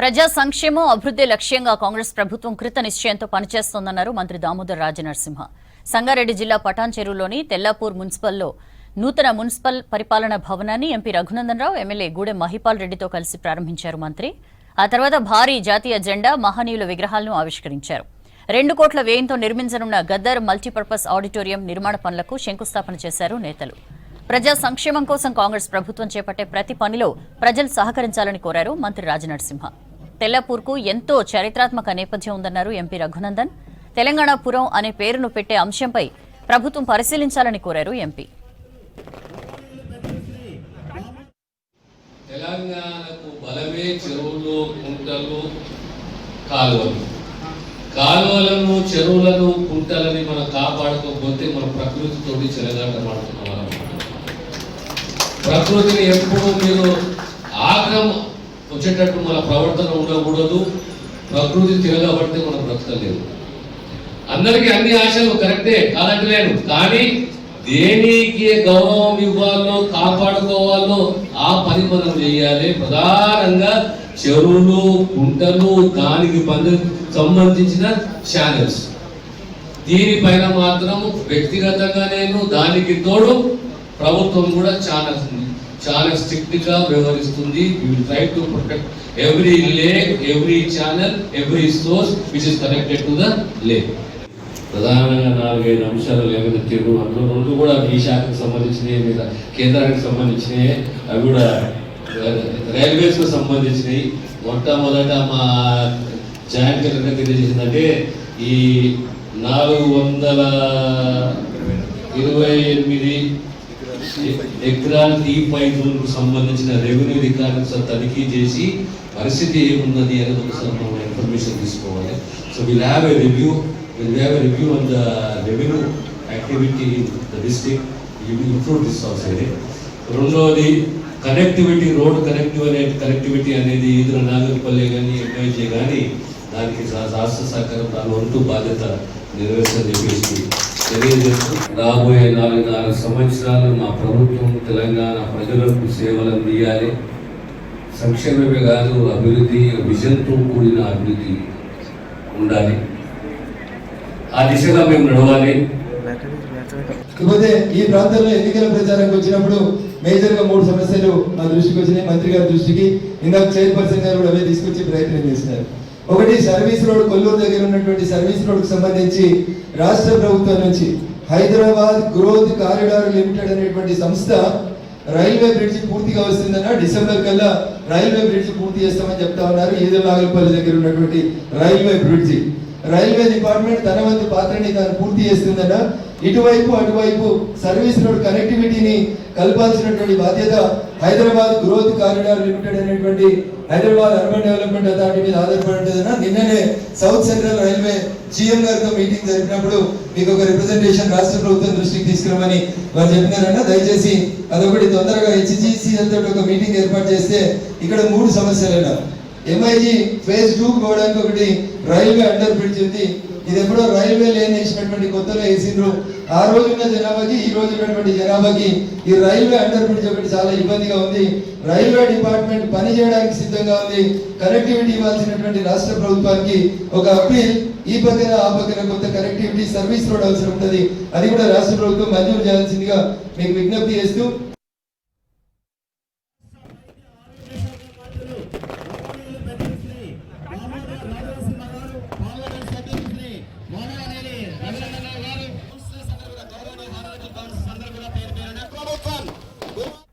ప్రజా సంక్షేమం అభివృద్ధి లక్ష్యంగా కాంగ్రెస్ ప్రభుత్వం కృత నిశ్చయంతో పనిచేస్తోందన్నారు మంత్రి దామోదర్ రాజనరసింహ. సంగారెడ్డి జిల్లా పటాన్ చెరువులోని తెల్లాపూర్ మున్సిపల్లో నూతన మున్సిపల్ పరిపాలన భవనాన్ని ఎంపీ రఘునందనరావు ఎమ్మెల్యే గూడెం మహిపాల్ రెడ్డితో కలిసి ప్రారంభించారు మంత్రి. ఆ తర్వాత భారీ జాతీయ జెండా మహనీయుల విగ్రహాలను ఆవిష్కరించారు. రెండు కోట్ల వ్యయంతో నిర్మించనున్న గద్దర్ మల్టీపర్పస్ ఆడిటోరియం నిర్మాణ పనులకు శంకుస్థాపన చేశారు నేతలు. ప్రజా సంక్షేమం కోసం కాంగ్రెస్ ప్రభుత్వం చేపట్టే ప్రతి పనిలో ప్రజలు సహకరించాలని కోరారు మంత్రి రాజనరసింహ. తెల్లపూర్కు ఎంతో చరిత్రాత్మక నేపథ్యం ఉందన్నారు ఎంపీ రఘునందన్. తెలంగాణ పురం అనే పేరును పెట్టే అంశంపై ప్రభుత్వం పరిశీలించాలని కోరారు ఎంపీ. తెలంగాణకు బలమే చెరువులు కుంటలు కాలువలు. కాలువలను చెరువులను కుంటలని మనం కాపాడుకోకపోతే మన ప్రకృతితో చెలగాటమాడుతున్న వాళ్ళం ప్రకృతిని ఎప్పుడు మీరు ఆగ్రహం వచ్చేటట్టు మన ప్రవర్తన ఉండకూడదు. ప్రకృతి తిరగబడితే మనం బ్రతకలేదు అందరికీ అన్ని ఆశలు కరెక్టే కాదంటలేను కానీ దేనికి గౌరవం ఇవ్వాలో కాపాడుకోవాలో ఆ పని మనం చేయాలి. ప్రధానంగా చెరువులు కుంటలు దానికి పని సంబంధించిన ఛానల్స్ దీనిపైన మాత్రం వ్యక్తిగతంగా నేను దానికి తోడు ప్రభుత్వం కూడా ఛానల్స్ చాలా స్ట్రిక్ట్గా వ్యవహరిస్తుంది. Try to protect every lake every channel every source which is connected to the lake ప్రధానంగా నాలుగైదు అంశాలు లేవనెత్తారు అందులో రెండు కూడా ఈ శాఖకు సంబంధించినవి మీద కేంద్రానికి సంబంధించినవి అవి కూడా రైల్వేస్కు సంబంధించినవి మొట్టమొదట మా జాయింట్ కలెక్టర్ తెలియజేసిందంటే ఈ నాలుగు వందల ఇరవై ఎనిమిది ఎకరాల టీ పైపులకు సంబంధించిన రెవెన్యూ రికార్డ్స్ తనిఖీ చేసి పరిస్థితి ఏమున్నది అనేది ఒకసారి మనం ఇన్ఫర్మేషన్ తీసుకోవాలి. So will have a review will have a review on the revenue activity in the district improve this also రెండవది కనెక్టివిటీ రోడ్ కనెక్టివ్ అనే కనెక్టివిటీ అనేది ఇతర నాగర్పల్లి కానీ ఎంఐజే కానీ దానికి రాష్ట్ర సహకారం దాని వంతు బాధ్యత నెరవేర్చని చెప్పేసి తెలియజేస్తూ రాబోయే నాలుగున్నర సంవత్సరాలు మా ప్రభుత్వం తెలంగాణ ప్రజలకు సేవలు అందియాలి. సంక్షేమమే కాదు అభివృద్ధి విజన్తో కూడిన అభివృద్ధి ఉండాలి. ఆ దిశగా మేము నడవాలి. ఈ ప్రాంతంలో ఎన్నికల ప్రచారానికి వచ్చినప్పుడు మేజర్గా మూడు సమస్యలు మా దృష్టికి వచ్చినాయి. మంత్రి గారి దృష్టికి ఇందాక చైర్పర్సన్ గారు కూడా అవే తీసుకొచ్చి ప్రయత్నం చేసినారు ఒకటి సర్వీస్ రోడ్ కొల్లూరు దగ్గర ఉన్నటువంటి సర్వీస్ రోడ్ సంబంధించి రాష్ట్ర ప్రభుత్వం నుంచి హైదరాబాద్ గ్రోత్ కారిడార్ లిమిటెడ్ అనేటువంటి సంస్థ రైల్వే బ్రిడ్జ్ పూర్తిగా వస్తుందన్న డిసెంబర్ కల్లా రైల్వే బ్రిడ్జ్ పూర్తి చేస్తామని చెప్తా ఉన్నారు. ఈదో నాగలపల్లి దగ్గర ఉన్నటువంటి రైల్వే బ్రిడ్జి. రైల్వే డిపార్ట్మెంట్ తన వంతు పాత్రని తాను పూర్తి చేస్తుందన్న ఇటువైపు అటువైపు సర్వీస్ రోడ్ కనెక్టివిటీని కల్పాల్సినటువంటి బాధ్యత హైదరాబాద్ గ్రోత్ కారిడార్ లిమిటెడ్ అనేటువంటి హైదరాబాద్ అర్బన్ డెవలప్మెంట్ అథారిటీ మీద ఆధారపడి నిన్ననే సౌత్ సెంట్రల్ రైల్వే జీఎం గారితో మీటింగ్ జరిపినప్పుడు మీకు ఒక రిప్రజెంటేషన్ రాష్ట్ర ప్రభుత్వం దృష్టికి తీసుకురామని వారు చెప్పినారన్న. దయచేసి అదొకటి తొందరగా హెచ్జిసి తోటి ఒక మీటింగ్ ఏర్పాటు చేస్తే ఇక్కడ మూడు సమస్యలు ఎంఐజీ ఫేజ్ టూ పోవడానికి ఒకటి రైల్వే అండర్ బ్రిడ్జ్ ఉంది. ఇది ఎప్పుడో రైల్వే లేని వేసినటువంటి కొత్తలో వేసిండ్రు. ఆ రోజున్న జనాభాకి ఈ రోజు ఉన్నటువంటి జనాభాకి ఈ రైల్వే అండర్ బ్రిడ్జ్ ఒకటి చాలా ఇబ్బందిగా ఉంది. రైల్వే డిపార్ట్మెంట్ పని చేయడానికి సిద్ధంగా ఉంది. కనెక్టివిటీ ఇవ్వాల్సినటువంటి రాష్ట్ర ప్రభుత్వానికి ఒక అప్పీల్ ఈ పక్కన ఆ పక్కన కొంత కనెక్టివిటీ సర్వీస్ రోడ్ అవసరం ఉంటుంది. అది కూడా రాష్ట్ర ప్రభుత్వం మంజూరు చేయాల్సిందిగా మీకు విజ్ఞప్తి చేస్తూ